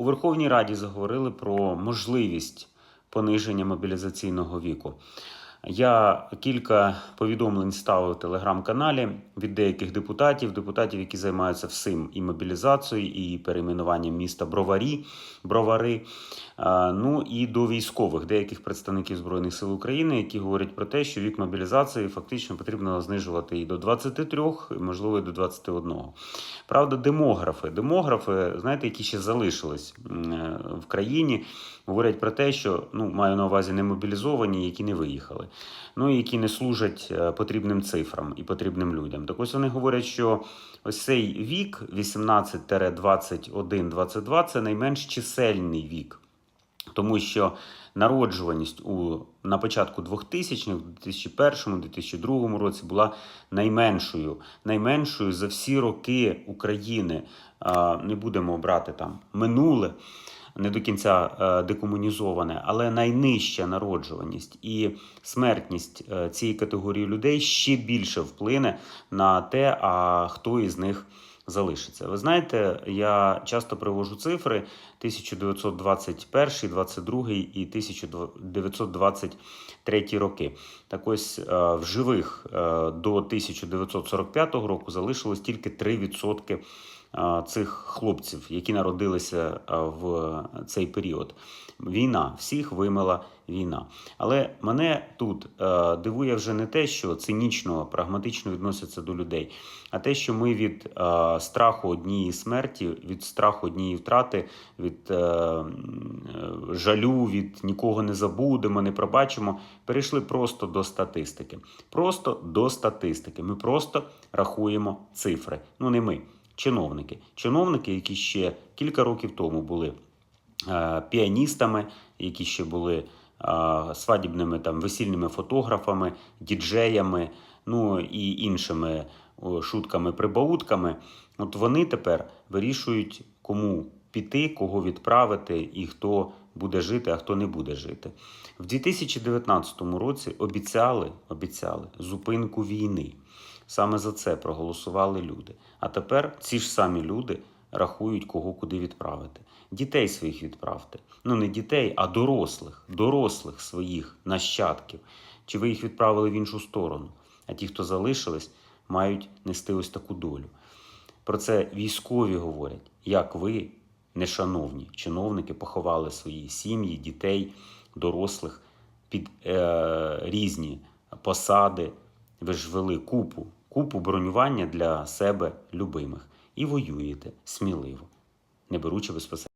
У Верховній Раді заговорили про можливість пониження мобілізаційного віку. Я кілька повідомлень ставив у телеграм-каналі від деяких депутатів, депутатів, які займаються всім і мобілізацією, і перейменуванням міста Броварі, Бровари. Ну і до військових, деяких представників Збройних сил України, які говорять про те, що вік мобілізації фактично потрібно знижувати і до 23, і, можливо, і до 21. Правда, демографи, демографи, знаєте, які ще залишились е, в країні, говорять про те, що ну маю на увазі не мобілізовані, які не виїхали, ну і які не служать е, потрібним цифрам і потрібним людям. Так ось вони говорять, що ось цей вік 18-21-22 це найменш чисельний вік. Тому що народжуваність у на початку 2000-х, у 2001-2002 році була найменшою, найменшою за всі роки України. Не будемо брати там минуле, не до кінця е, декомунізоване, але найнижча народжуваність і смертність е, цієї категорії людей ще більше вплине на те, а хто із них залишиться. Ви знаєте, я часто привожу цифри 1921, 22 і 1923 роки. Так ось е, в живих до 1945 року залишилось тільки 3% е, цих хлопців, які народилися е, в цей період. Війна всіх вимила війна. Але мене тут е, дивує вже не те, що цинічно, прагматично відносяться до людей, а те, що ми від е, страху однієї смерті, від страху однієї втрати, від е, е, жалю, від нікого не забудемо, не пробачимо, перейшли просто до статистики. Просто до статистики. Ми просто рахуємо цифри. Ну не ми, чиновники. Чиновники, які ще кілька років тому були е, піаністами, які ще були е, свадібними там весільними фотографами, діджеями, ну і іншими шутками, прибаутками. От вони тепер вирішують, кому піти, кого відправити і хто буде жити, а хто не буде жити. В 2019 році обіцяли, обіцяли зупинку війни. Саме за це проголосували люди. А тепер ці ж самі люди рахують, кого куди відправити. Дітей своїх відправте. Ну не дітей, а дорослих, дорослих своїх нащадків. Чи ви їх відправили в іншу сторону? А ті, хто залишились, мають нести ось таку долю. Про це військові говорять, як ви, нешановні чиновники, поховали свої сім'ї, дітей, дорослих під е, різні посади. Ви ж вели купу, купу бронювання для себе любимих і воюєте сміливо, не беручи безпосередньо.